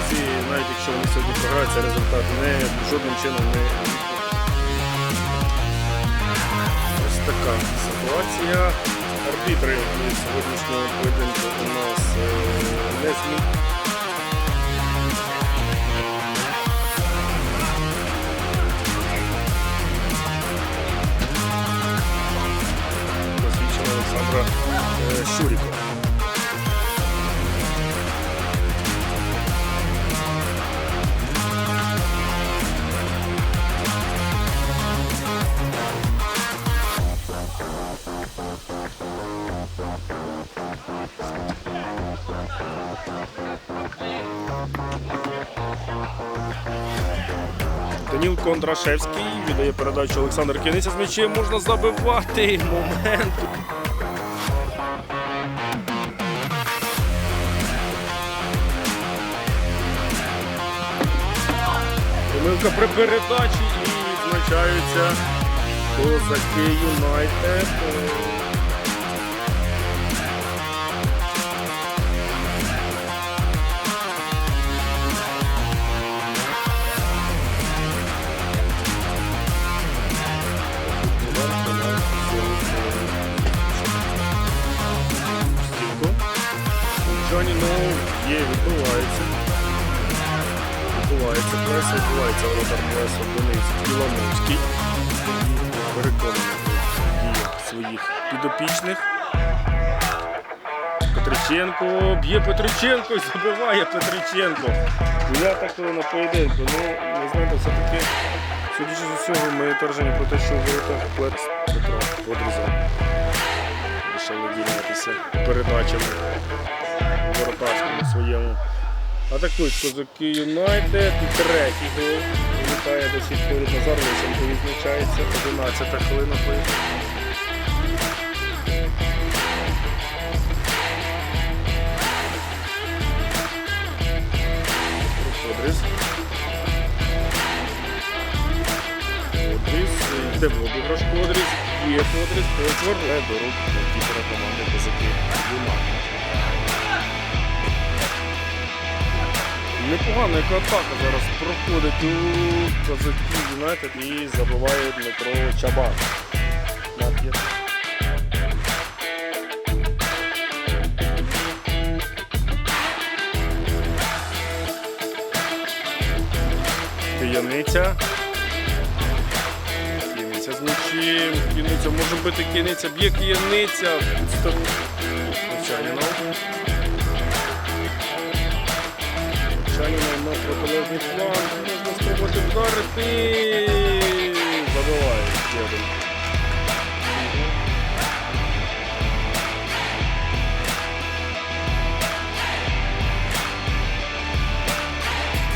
разі, навіть якщо вони сьогодні програють, цей результат не жодним чином не ось така ситуація. Арбітри сьогоднішнього поєдинку у нас е, не змін. Даніл Кондрашевський віддає передачу Олександр Кіниця з м'ячем. Можна забивати. Момент. Помилка при передачі і відзначаються козаки Юнайтед. Джоні Ноу є, відбувається. Відбувається прес, відбувається воротар пресу Денис Білановський. Переконаний в своїх підопічних. Петриченко, б'є Петриченко і забиває Петриченко. Дев'ята хвилина поєдинку. Ну, не знаєте, все-таки, судячи з усього, ми тверджені про те, що в воротах Плекс Петро подрізав. Лише виділятися передачами воротарському своєму. Атакують козаки Юнайтед. І третій гол. Вилітає до сітки Назар Лисенко відзначається. 11 хвилина поєдинку. Подріз. Подріз. Йде в обіграш Подріз. Є Подріз. Позвертає до рук кіпера команди козаків Юнайтед. Непогана яка атака зараз проходить у козаків Юнайтед і забиває Дмитро Чабан. Кияниця. Кияниця з м'ячем. Кияниця може бити кияниця, б'є кияниця. Звичайно. Шаніна на протилежний фланг. Можна спробувати вдарити. Забиває один.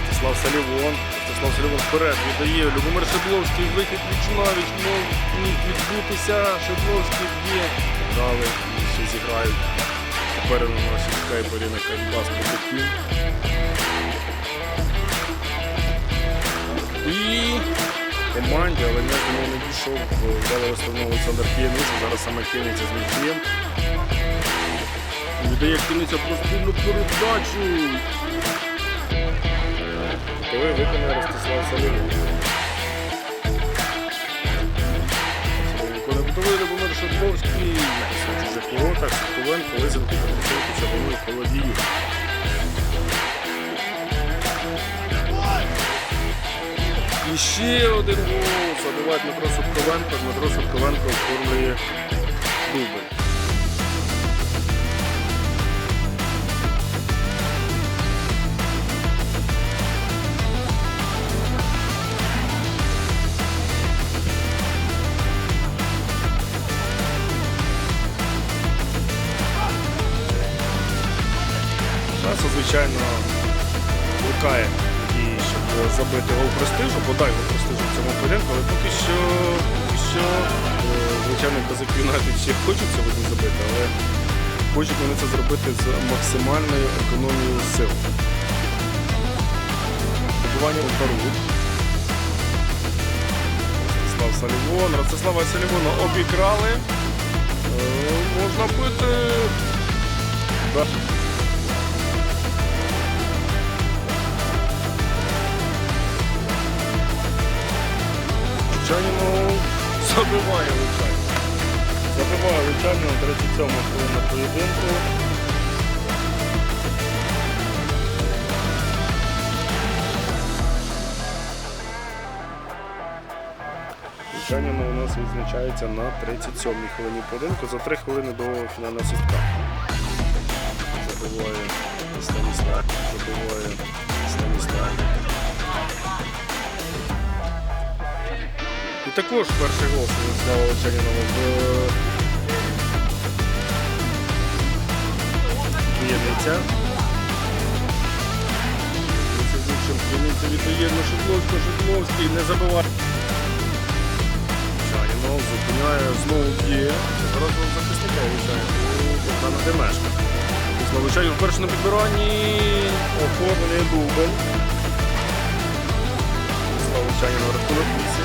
Стаслав Салівон. Стаслав Салівон вперед віддає. Любомир Шедловський вихід віч-навіч. Міг відбутися. Шедловський б'є. Дали. Ще зіграють. Попереду наші чекає Поліна Кальбас Потекін. Команді, але не до не дійшов вдало основного Олександр Кіяниця. Зараз саме Кіяниця з м'ячем. Віддає Кіяниця простильну передачу. Коли виконує Ростислав Салівон. Салівонко не готовий Любомир Шадловський. На чужих воротах. Ковенко, Лисенко, Петросенко, Чабануй, Холодію. І ще один гол. Забиває Дмитро Собковенко. Дмитро Собковенко оформлює дубль. Часу, звичайно, блукає забити гол престижу, бодай гол престижу в цьому поєдинку, але поки що, поки що е, звичайно, козак Юнайтед ще хочуть сьогодні забити, але хочуть вони це зробити з максимальною економією сил. Добування удару. Ростислав Салівон. Ростислава Салівона обікрали. Е, Можна бити. Да. Забиває Лучанін на 37 хвилина поєдинку. Лучанін у нас відзначається на 37-й хвилині поєдинку за 3 хвилини до фінального свистка. Забиває Станіслав. Забиває Станіслав. І також перший гол Станіслава Лучанінова в В'єдниця. Це Зубченко, В'єдниця віддає на Шедловського, Шедловський не забиває. Лучанінов зупиняє, знову б'є. Зараз захисника влучає у Богдана Демешка. Знову Лучанін вперше на підбиранні. Оформлений дубль. Слава Лучанінова рахунок 8.